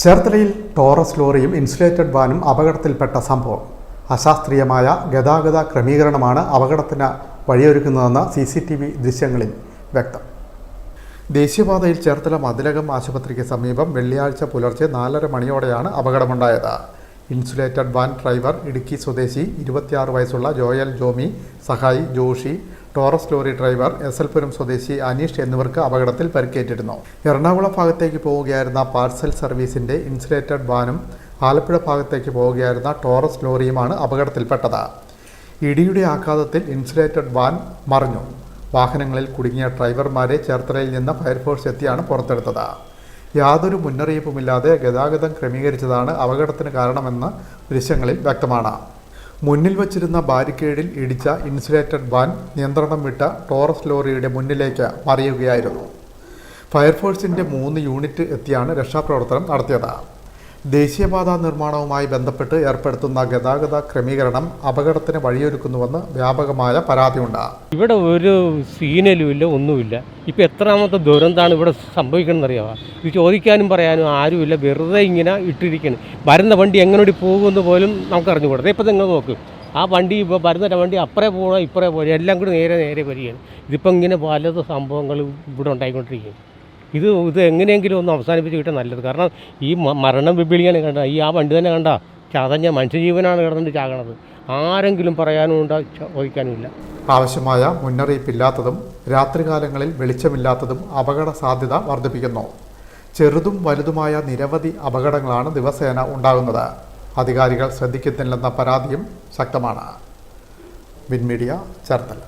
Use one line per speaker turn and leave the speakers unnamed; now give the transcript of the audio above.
ചേർത്തലയിൽ ടോറസ് ലോറിയും ഇൻസുലേറ്റഡ് വാനും അപകടത്തിൽപ്പെട്ട സംഭവം. അശാസ്ത്രീയമായ ഗതാഗത ക്രമീകരണമാണ് അപകടത്തിന് വഴിയൊരുക്കുന്നതെന്ന് സി സി ടി വി ദൃശ്യങ്ങളിൽ വ്യക്തം. ദേശീയപാതയിൽ ചേർത്തല മതിലകം ആശുപത്രിക്ക് സമീപം വെള്ളിയാഴ്ച പുലർച്ചെ നാലര മണിയോടെയാണ് അപകടമുണ്ടായത്. ഇൻസുലേറ്റഡ് വാൻ ഡ്രൈവർ ഇടുക്കി സ്വദേശി ഇരുപത്തിയാറ് വയസ്സുള്ള ജോയൽ ജോമി സഹായി Joshi Taurus lorry driver S എൽപുരം സ്വദേശി അനീഷ് എന്നിവർക്ക് അപകടത്തിൽ പരിക്കേറ്റിരുന്നു. എറണാകുളം ഭാഗത്തേക്ക് പോവുകയായിരുന്ന പാർസൽ സർവീസിന്റെ ഇൻസുലേറ്റഡ് വാനും ആലപ്പുഴ ഭാഗത്തേക്ക് പോവുകയായിരുന്ന ടോറസ് ലോറിയുമാണ് അപകടത്തിൽപ്പെട്ടത്. ഇടിയുടെ ആഘാതത്തിൽ ഇൻസുലേറ്റഡ് വാൻ മറിഞ്ഞു. വാഹനങ്ങളിൽ കുടുങ്ങിയ ഡ്രൈവർമാരെ ചേർത്തലയിൽ നിന്ന് ഫയർഫോഴ്സ് എത്തിയാണ് പുറത്തെടുത്തത്. യാതൊരു മുന്നറിയിപ്പുമില്ലാതെ ഗതാഗതം ക്രമീകരിച്ചതാണ് അപകടത്തിന് കാരണമെന്ന് ദൃശ്യങ്ങളിൽ വ്യക്തമാണ്. മുന്നിൽ വച്ചിരുന്ന ബാരിക്കേഡിൽ ഇടിച്ച ഇൻസുലേറ്റഡ് വാൻ നിയന്ത്രണം വിട്ട ടോറസ് ലോറിയുടെ മുന്നിലേക്ക് മറിയുകയായിരുന്നു. ഫയർഫോഴ്സിന്റെ മൂന്ന് യൂണിറ്റ് എത്തിയാണ് രക്ഷാപ്രവർത്തനം നടത്തിയത്. ദേശീയപാത നിർമ്മാണവുമായി ബന്ധപ്പെട്ട് ഏർപ്പെടുത്തുന്ന ഗതാഗത ക്രമീകരണം അപകടത്തിന് വഴിയൊരുക്കുന്നുവെന്ന് വ്യാപകമായ പരാതിയുണ്ട്.
ഇവിടെ ഒരു സീനലും ഇല്ല ഒന്നുമില്ല. ഇപ്പം എത്രാമത്തെ ദുരന്തമാണ് ഇവിടെ സംഭവിക്കണമെന്ന് അറിയാമോ ഇത് ചോദിക്കാനും പറയാനും ആരുമില്ല വെറുതെ ഇങ്ങനെ ഇട്ടിരിക്കണം. വരുന്ന വണ്ടി എങ്ങനെ പോകുമെന്ന് പോലും നമുക്ക് അറിഞ്ഞുകൂടാ ഇപ്പം നിങ്ങൾ നോക്ക്. ആ വണ്ടി ഇപ്പോൾ വരുന്ന വണ്ടി അപ്പുറേ പോകണം ഇപ്പുറേ പോകണം എല്ലാം കൂടി നേരെ നേരെ വരികയാണ്. ഇതിപ്പം ഇങ്ങനെ പലത് സംഭവങ്ങൾ ഇവിടെ ഉണ്ടായിക്കൊണ്ടിരിക്കും ഇത് ഇത് എങ്ങനെയെങ്കിലും ഒന്ന് അവസാനിപ്പിച്ച് കിട്ടാൻ നല്ലത്. കാരണം ഈ മരണം വിപിളിയാണ് കണ്ട ഈ ആ വണ്ടി തന്നെ കണ്ട ചതഞ്ഞ മനുഷ്യജീവനാണ് കിടന്നിട്ട് ചാകണത്. ആരെങ്കിലും പറയാനും ഉണ്ടാ? ചോദിക്കാനുമില്ല
ആവശ്യമായ മുന്നറിയിപ്പില്ലാത്തതും രാത്രികാലങ്ങളിൽ വെളിച്ചമില്ലാത്തതും അപകട സാധ്യത വർദ്ധിപ്പിക്കുന്നു. ചെറുതും വലുതുമായ നിരവധി അപകടങ്ങളാണ് ദിവസേന ഉണ്ടാകുന്നത്. അധികാരികൾ ശ്രദ്ധിക്കുന്നില്ലെന്ന പരാതിയും ശക്തമാണ്. വിൻമീഡിയ ചേർത്തല.